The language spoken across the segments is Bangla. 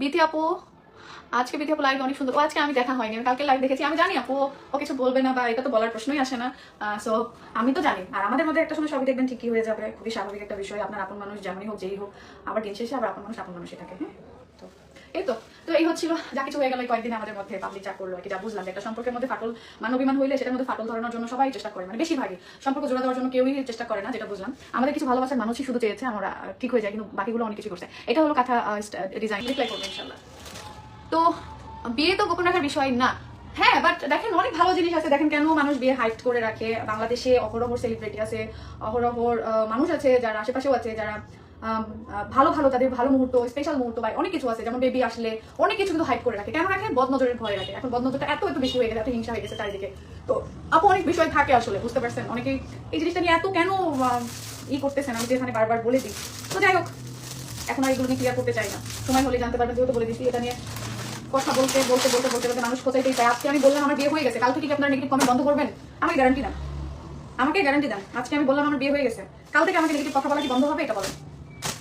বিথি আপু, আজকে বিথি আপু লাইভ অনেক সুন্দর। ও আজকে আমি দেখা হয়নি, আমি কালকে লাইভ দেখেছি। আমি জানি আপু, ও কিছু বলবে না বা এটা তো বলার প্রশ্নই আসে না। সো আমি তো জানি। আর আমাদের মধ্যে একটা সময় সবই দেখবেন ঠিকই হয়ে যাবে। খুবই স্বাভাবিক একটা বিষয়। আপনার আপন মানুষ যেমনই হোক, যেই হোক, আবার দিন শেষে আবার আপন মানুষ, আপন মানুষই থাকে হ্যাঁ? এই তো তো এই হচ্ছিল যা কিছু হয়ে গেল কয়েকদিন আমাদের মধ্যে পাবলিক চা করল যা বুঝলাম যে একটা সম্পর্কের মধ্যে ফাটল মানবিমান হইলে সেটার মধ্যে ফাটল ধরানোর জন্য সবাই চেষ্টা করে। মানে বেশিরভাগই সম্পর্ক জোড়া দেওয়ার জন্য কেউই চেষ্টা করে না, যেটা বুঝলাম। আমাদের কিছু ভালোবাসার মানুষই শুধু চেয়েছে, আমরা ঠিক হয়ে যায় কিন্তু বাকিগুলো অনেক কিছু করছে। এটা হলো কথা ডিজাইন রিপ্লাই করব ইনশাল্লাহ তো বিয়ে তো গোপন রাখার বিষয় না। হ্যাঁ বাট দেখেন অনেক ভালো জিনিস আছে। দেখেন কেন মানুষ বিয়ে হাইট করে রাখে? বাংলাদেশে অহরহর সেলিব্রিটি আছে, অহরহর মানুষ আছে, যারা আশেপাশেও আছে, যারা ভালো ভালো তাদের ভালো মুহূর্ত স্পেশাল মুহূর্ত বা অনেক কিছু আছে, যেমন বেবি আসলে অনেক কিছু কিন্তু হাইট করে রাখে। কেন রাখে বদনজরের ভয় রাখে। এখন বদনজরটা এত এত বেশি হয়ে গেছে, এত হিংসা হয়ে গেছে চারিদিকে। তো আপু অনেক বিষয় থাকে আসলে, বুঝতে পারছেন? অনেকেই এই জিনিসটা নিয়ে এত কেন ই করতেছেন? আমি যেখানে বারবার বলে দিই। তো যাই হোক, এখন আর এগুলো নিয়ে ক্লিয়ার করতে চাই না। সময় হলে জানতে পারবেন, যেহেতু বলে দিচ্ছি এটা নিয়ে কথা বলতে বলতে বলতে বলতে বলতে মানুষ খোঁচাইতেই চায় আজকে আমি বললাম আমার বিয়ে হয়ে গেছে, কালকে কি আপনারা নেগেটিভ কমেন্ট বন্ধ করবেন? আমাকে গ্যারান্টি দেন। আমাকে গ্যারান্টি দেন। আজকে আমি বললাম আমার বিয়ে হয়ে গেছে। কাল থেকে আমাকে নেগেটিভ কথা বলা কি বন্ধ হবে, এটা বলেন।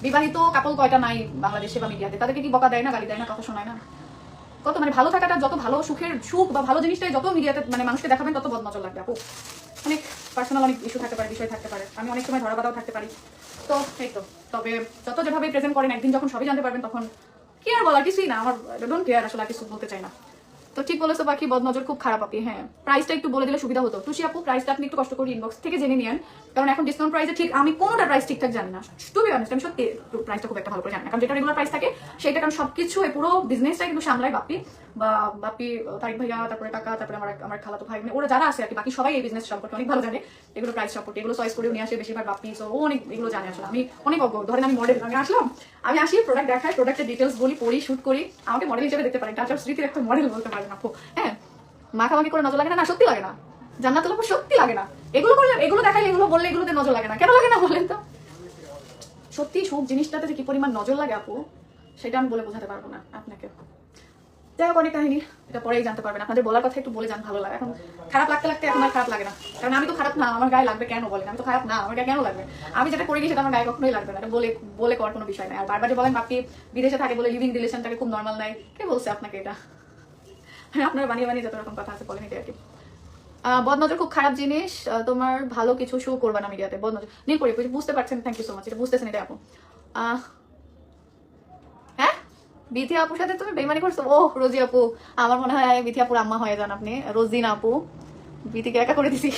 বিবাহিত কাপল কয়টা নাই বাংলাদেশে বা মিডিয়াতে? তাদেরকে কি বকা দেয় না, গালি দেয় না, কথা শোনায় না? কত মানে ভালো থাকাটা যত ভালো সুখের সুখ বা ভালো জিনিসটাই যত মিডিয়াতে মানে মানুষকে দেখাবেন, তত বদনজর লাগবে। আপু অনেক পার্সোনাল অনেক ইস্যু থাকতে পারে, বিষয় থাকতে পারে। আমি অনেক সময় ধরা বাধাও থাকতে পারি। তো, এই তো। তবে যত যেভাবে প্রেজেন্ট করেন, একদিন যখন সবই জানতে পারবেন, তখন কি আর বলার কিছুই না। আমার ডোন্ট কেয়ার আসলে কিছু বলতে চাই না। তো ঠিক বলেছ, বাকি বদনজর খুব খারাপ আপনি হ্যাঁ। প্রাইসটা একটু বলে দিলে সুবিধা হতো। টুসি আপু প্রাইসটা আপনি একটু কষ্ট করে ইনবক্স থেকে জেনে নিন কারণ এখন ডিসকাউন্ট প্রাইসে ঠিক আমি কোনোটা প্রাইস ঠিকঠাক জানি না। টু বি অনেস্ট আমি সত্যি প্রাইসটা খুব একটা ভালো করে জানি না। কারণ যেটা রেগুলার প্রাইস থাকে সেটা কারণ সবকিছু এই পুরো বিজনেসটা কিন্তু সামলায় বাপি বা বাপি তারিক ভাইয়া, তারপরে কাকা, তারপরে আমার আমার খালাতো ভাই মানে ওরা যারা আছে আর কি, বাকি সবাই এই বিজনেস সম্পর্কে অনেক ভালো জানে। এগুলো প্রাইস সম্পর্কে, এগুলো চয়েস করে নিয়ে আসে বেশিরভাগ বাপি সো ও অনেক এগুলো জানে আসলে। আমি অনেক অজ্ঞ, ধরেন আমি মডেল আমি আসলাম, আমি আসি প্রোডাক্ট দেখাই প্রোডাক্টের ডিটেলস বলি, পড়ি শুট করি। আমাকে মডেল হিসেবে দেখতে পারেন টাচ স্মৃতির একটা মডেল বলতে পারেন। আপু হ্যাঁ মাখামাখি করে নজর লাগে না? না, সত্যি লাগে না। জান্নাতুল আপু সত্যি লাগে না। এগুলো করলে, এগুলো দেখাইলে, এগুলো বললে এগুলোতে নজর লাগে না। কেন লাগে না বলেন তো? সত্যি সব জিনিসটাতে যে কি পরিমাণ নজর লাগে আপু, সেটা আমি বলে বোঝাতে পারব না আপনাকে। যাই হোক, অনেক কাহিনী, এটা পরেই জানতে পারবেন। আপনাদের বলার কথা একটু বলে যান, ভালো লাগে। এখন খারাপ লাগতে লাগতে এখন আর খারাপ লাগে না। কারণ আমি তো খারাপ না, আমার গায়ে লাগবে কেন বলেন? আমি তো খারাপ না, আমার গায়ে কেন লাগবে? আমি যেটা করে সেটা আমার গায়ে কখনোই লাগবে না। এটা বলে বলে করার কোনো বিষয় নাই। আর বারবার যে বলেন বাকি বিদেশে থাকে বলে লিভিং রিলেশনটাকে খুব নর্মাল নাই। কে বলছে আপনাকে এটা? হ্যাঁ আপনারা বানিয়ে বানিয়ে যত রকম কথা আছে বলেন এটা আর কি। বদনজর খুব খারাপ জিনিস। তোমার ভালো কিছু শো করবে না মিডিয়াতে বদনজর নীল পরি বুঝতে পারছেন থ্যাংক ইউ সো মাচ এটা বুঝতেছেন এটা আপু। হ্যাঁ? বিথি আপুর সাথে তুমি বেমানি করছ? ও রোজি আপু। আমার মনে হয় বিথি আপুর আম্মা হয়ে যান আপনি। রোজিন আপু। বিথিকে একা করে দিছি।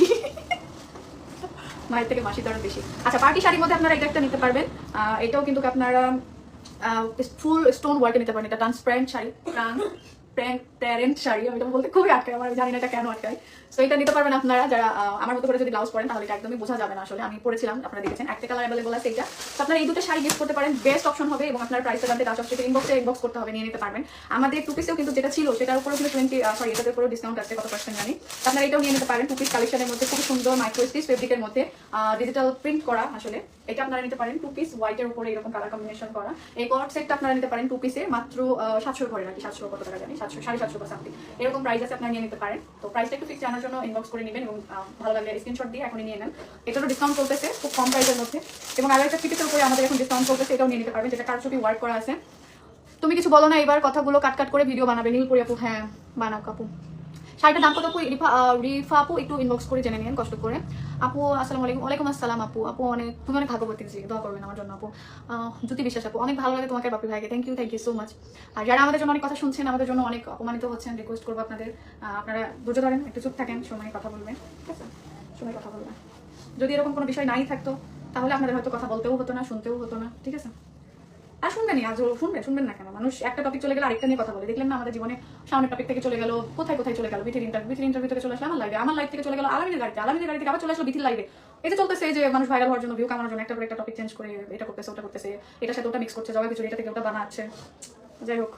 মায়ের থেকে মাসি আরও বেশি। আচ্ছা পার্টি শাড়ির মধ্যে আপনারা এটা একটা নিতে পারবেন। এটাও কিন্তু আপনারা ফুল স্টোন ওয়ার্কে নিতে পারেন। এটা ট্রান্সপারেন্ট শাড়ি। এটা কেন নিতে পারবেন আপনারা, যারা আমার তাহলে একদমই বোঝা যাবে না আসলে। আমি একটা এই দুটো শাড়ি করতে পারেন বেস্ট অপশন হবে এবং আপনার করতে হবে, নিয়ে নিতে আমাদের টু পিসেও কিন্তু যেটা ছিল, সেটার উপরেও ডিসকাউন্ট আছে, কত পার্সেন্ট জানি। আপনারা এটাও নিয়ে নিতে পারেন টু পিস কালেকশনের মধ্যে খুব সুন্দর মাইক্রো স্টিচ ফেব্রিকের মধ্যে ডিজিটাল প্রিন্ট করা আসলে। এটা আপনারা নিতে পারেন টু পিস হোয়াইটের উপরে এরকম কালার কম্বিনেশন করা। এই কট সেটটা আপনারা নিতে পারেন টু পিসে মাত্র সাতশো ঘরে রাখি সাতশো কত টাকা জানি। সাতশো সাড়ে সাতশো বা সামথিং এরকম প্রাইস আছে, আপনারা নিয়ে নিতে পারেন। তো প্রাইসটা একটু ফিক্স জানার জন্য ইনবক্স করে নেবেন এবং ভালো লাগলে স্ক্রিনশট দিয়ে এখনই নিয়ে নেন। এটারও ডিসকাউন্ট চলতেছে, খুব কম প্রাইসের মধ্যে। এবং আরও একটা ফিটের উপরে আমাদের এখন ডিসকাউন্ট চলতেছে, এটাও নিয়ে নিতে পারবেন, যেটা কারচুপি ওয়ার্ক করা আছে। তুমি কিছু বলো না, এবার কথাগুলো কাট কাট করে ভিডিও বানাবে। নীলপুরি আপু হ্যাঁ বানাও কাপু শাড়িটার দাম কত আপু রিফা রিফা আপু একটু ইনবক্স করে জেনে নিন কষ্ট করে। আপু, আসসালামু আলাইকুম। ওয়ালাইকুম আসসালাম, আপু। আপু, অনেক, তুমি অনেক ভাগ্যবতী জি দোয়া করবেন আমার জন্য, আপু। জ্যোতি বিশ্বাস আপু, অনেক ভালো লাগে তোমাকে বাপি ভাইকে। Thank you thank you so much আর যারা আমাদের জন্য অনেক কথা শুনছেন, আমাদের জন্য অনেক অপমানিত হচ্ছেন রিকোয়েস্ট করব আপনাদের। আপনারা ধৈর্য ধরেন, একটু চুপ থাকেন, সময় কথা বলবেন। ঠিক আছে? সময় কথা বলবেন। যদি এরকম কোনো বিষয় নাই থাকতো, তাহলে আপনাদের হয়তো কথা বলতেও হতো না, শুনতেও হতো না। ঠিক আছে? আর শুনবেনই আজ শুনবেন শুনবেন না কেন? মানুষ একটা টপিক চলে গেলে আরেকটা নিয়ে কথা বলে। দেখলেন না, আমাদের জীবনে সামনে টপিক থেকে চলে গেল, কোথায় কোথায় চলে গেল? বিথির ইন্টারভিউ বিথির ইন্টারভিউ থেকে চলে আসলো আমার লাইভে আমার লাইভ থেকে চলে গেল আলামিনের গাড়িতে, আলামিনের গাড়ি থেকে আবার চলে আসলো বিথির লাইভে এই যে চলতেছে যে মানুষ ভাইরাল হওয়ার জন্য ভিউ কামানোর জন্য একটা একটা টপিক চেঞ্জ করে এটা করতেছে, ওটা করতেছে। এটা সাথে ওটা মিক্স করছে জবাই কিছু এটা থেকে ওটা বানাচ্ছে। যাই হোক।